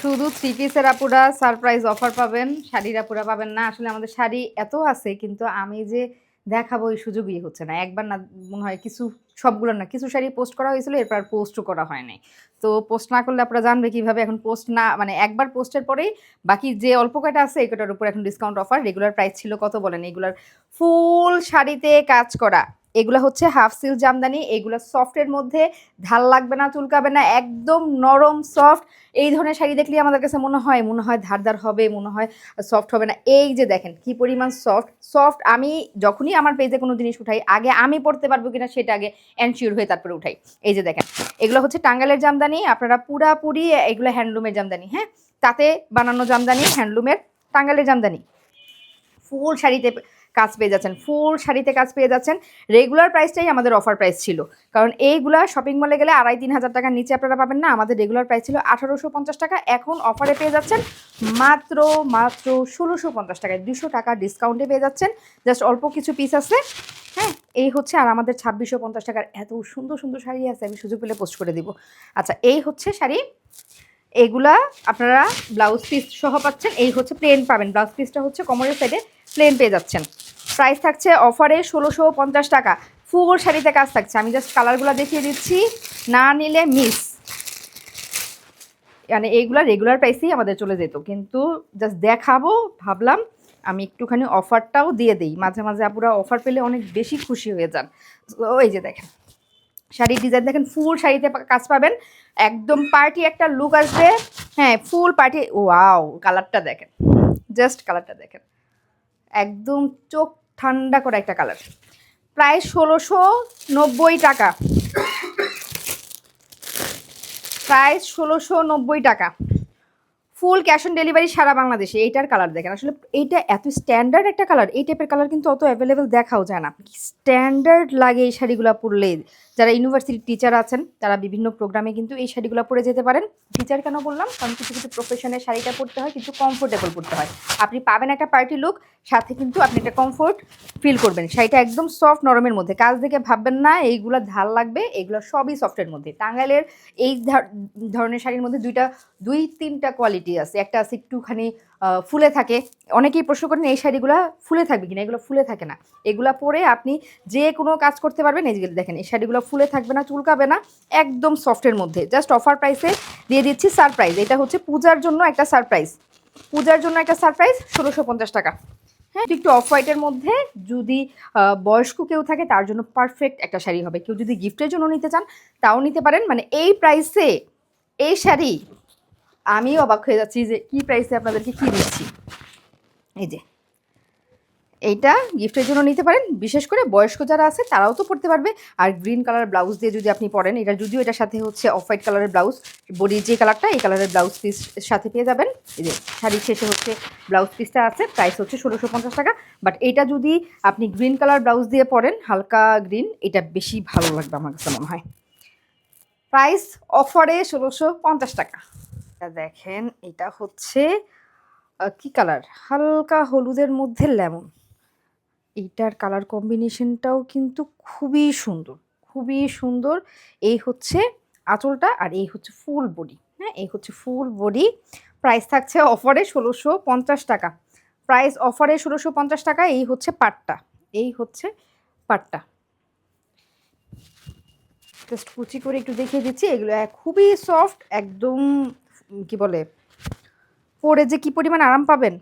শুধু থ্রি পিসের আপুরা সারপ্রাইজ অফার পাবেন, শাড়ির আপুরা পাবেন না। আসলে আমাদের শাড়ি এত আছে, কিন্তু আমি যে দেখাবো এই সুযোগই হচ্ছে না। একবার না মনে হয় কিছু, সবগুলো না, কিছু শাড়ি পোস্ট করা হয়েছিল, এরপর আর পোস্টও করা হয় নাই তো পোস্ট না করলে আপনারা জানবে কীভাবে এখন পোস্ট না মানে একবার পোস্টের পরেই বাকি যে অল্প কয়টা আছে এই কটার উপর এখন ডিসকাউন্ট অফার রেগুলার প্রাইস ছিল কত বলেন? এগুলার ফুল শাড়িতে কাজ করা। এগুলা হচ্ছে হাফ সিল জামদানি, এগুলা সফটের মধ্যে, ঢাল লাগবে না, চুলকাবে না, একদম নরম সফট এই ধরনের শাড়ি দেখলে আমাদের কাছে মনে হয় মনে হয় ধারদার হবে, মনে হয় সফট হবে না। এই যে দেখেন, কি পরিমাণ সফট সফট আমি যখনই আমার পেজে কোনো জিনিস উঠাই, আগে আমি পড়তে পারব কিনা সেটা আগে এনশিওর হয়ে তারপরে উঠাই। এই যে দেখেন, এগুলো হচ্ছে টাঙ্গালের জামদানি, আপনারা পুরাপুরি এগুলো হ্যান্ডলুমের জামদানি হ্যাঁ? তাতে বানানো জামদানি হ্যান্ডলুমের টাঙ্গালের জামদানি। ফুল শাড়িতে কাজ পেয়ে যাচ্ছেন, ফুল শাড়িতে কাজ পেয়ে যাচ্ছেন। রেগুলার প্রাইসটাই আমাদের অফার প্রাইস ছিল। কারণ এইগুলা শপিং মলে গেলে আড়াই তিন হাজার টাকার নিচে আপনারা পাবেন না। আমাদের রেগুলার প্রাইস ছিল আঠারোশো পঞ্চাশ টাকা। এখন অফারে পেয়ে যাচ্ছেন মাত্র মাত্র ষোলোশো পঞ্চাশ টাকায়। দুশো টাকা ডিসকাউন্টে পেয়ে যাচ্ছেন। জাস্ট অল্প কিছু পিস আছে। হ্যাঁ এই হচ্ছে আর আমাদের ছাব্বিশশো পঞ্চাশ টাকার এত সুন্দর সুন্দর শাড়ি আছে। আমি সুযোগ পেলে পোস্ট করে দিব। আচ্ছা এই হচ্ছে শাড়ি। এগুলা আপনারা ব্লাউজ পিস সহ পাচ্ছেন। এই হচ্ছে প্লেন পাবেন। ব্লাউজ পিসটা হচ্ছে কোমরের সাইডে প্লেন পেয়ে যাচ্ছেন। প্রাইস থাকছে অফারে ষোলোশো পঞ্চাশ টাকা। ফুল শাড়িতে কাজ থাকছে। আমি জাস্ট কালারগুলো দেখিয়ে দিচ্ছি। না নিলে মিস মানে এইগুলা রেগুলার প্রাইসেই আমাদের চলে যেত। কিন্তু জাস্ট দেখাবো, ভাবলাম আমি একটুখানি অফারটাও দিয়ে দিই। মাঝে মাঝে আপুরা অফার পেলে অনেক বেশি খুশি হয়ে যান। ওই যে দেখেন, শাড়ির ডিজাইন দেখেন, ফুল শাড়িতে কাজ পাবেন। একদম পার্টি একটা লুক আসবে। হ্যাঁ ফুল পার্টি ওয়াও কালারটা দেখেন। জাস্ট কালারটা দেখেন। একদম চোখ ঠান্ডা করে একটা কালার। প্রায় ষোলোশো নব্বই টাকা। প্রায় ষোলোশো নব্বই টাকা। ফুল ক্যাশ অন ডেলিভারি সারা বাংলাদেশে, এইটার কালার দেখেন। আসলে এইটা এত স্ট্যান্ডার্ড একটা কালার এই টাইপের কালার কিন্তু অত অ্যাভেলেবেল দেখাও যায় না। স্ট্যান্ডার্ড লাগে এই শাড়িগুলো পরলে। যারা ইউনিভার্সিটির টিচার আছেন, তারা বিভিন্ন প্রোগ্রামে কিন্তু এই শাড়িগুলো পরে যেতে পারেন। টিচার কেন বললাম? কারণ কিছু কিছু প্রফেশনের শাড়িটা পরতে হয় কিন্তু কমফোর্টেবল পরতে হয়। আপনি পাবেন একটা পার্টি লুক সাথে কিন্তু আপনি একটা কমফোর্ট ফিল করবেন। শাড়িটা একদম সফট নরমের মধ্যে। কাজ দেখে ভাববেন না, এইগুলো ধার লাগবে, এগুলো সবই সফটের মধ্যে। টাঙ্গাইলের এই ধর- ধরনের শাড়ির মধ্যে দুইটা দুই তিনটা কোয়ালিটি আছে। একটা আছে একটুখানি ফুলে থাকে। অনেকেই প্রশ্ন করেন, এই শাড়িগুলো ফুলে থাকবে কিনা? এগুলো ফুলে থাকে না। এগুলো পরে আপনি যে কোনো কাজ করতে পারবেন। এই দেখেন, এই শাড়িগুলো ফুলে থাকবে না, চুলকাবে না, একদম সফটের মধ্যে। জাস্ট অফার প্রাইসে দিয়ে দিচ্ছি সারপ্রাইজ এটা হচ্ছে পূজার জন্য একটা সারপ্রাইজ পূজার জন্য একটা সারপ্রাইজ ষোলোশো পঞ্চাশ টাকা। হ্যাঁ একটু অফ হোয়াইটের মধ্যে যদি বয়স্ক কেউ থাকে, তার জন্য পারফেক্ট একটা শাড়ি হবে। কেউ যদি গিফটের জন্য নিতে চান, তাও নিতে পারেন। মানে এই প্রাইসে এই শাড়ি আমি অবাক হয়ে যাচ্ছি যে কি প্রাইসে আপনাদেরকে কি দিচ্ছি। এই যে, এইটা গিফটের জন্য নিতে পারেন, বিশেষ করে বয়স্ক যারা আছে তারাও তো পড়তে পারবে। আর গ্রিন কালার ব্লাউজ দিয়ে যদি আপনি পরেন, এটা যদিও এটার সাথে হচ্ছে অফ হোয়াইট কালারের ব্লাউজ বডির যে কালারটা এই কালারের ব্লাউজ পিস সাথে পেয়ে যাবেন। এই যে, শাড়ির শেষে হচ্ছে ব্লাউজ পিসটা আছে প্রাইস হচ্ছে ষোলোশো পঞ্চাশ টাকা। বাট এটা যদি আপনি গ্রিন কালার ব্লাউজ দিয়ে পরেন, হালকা গ্রিন এটা বেশি ভালো লাগবে আমার কাছে মনে হয়। প্রাইস অফারে ষোলোশো পঞ্চাশ টাকা। দেখেন, এটা হচ্ছে কি কালার হালকা হলুদের মধ্যে লেমন। এইটার কালার কম্বিনেশনটাও কিন্তু খুবই সুন্দর খুবই সুন্দর। এই হচ্ছে আঁচলটা আর এই হচ্ছে ফুল বডি হ্যাঁ? এই হচ্ছে ফুল বডি প্রাইস থাকছে অফারে ষোলোশো পঞ্চাশ টাকা। প্রাইস অফারে ষোলোশো পঞ্চাশ টাকা, এই হচ্ছে পাটটা, এই হচ্ছে পাটটা। জাস্ট কুচি করে একটু দেখিয়ে দিচ্ছি, এগুলো খুবই সফট একদম কি বলে পরে যে কি পরিমাণ আরাম পাবেন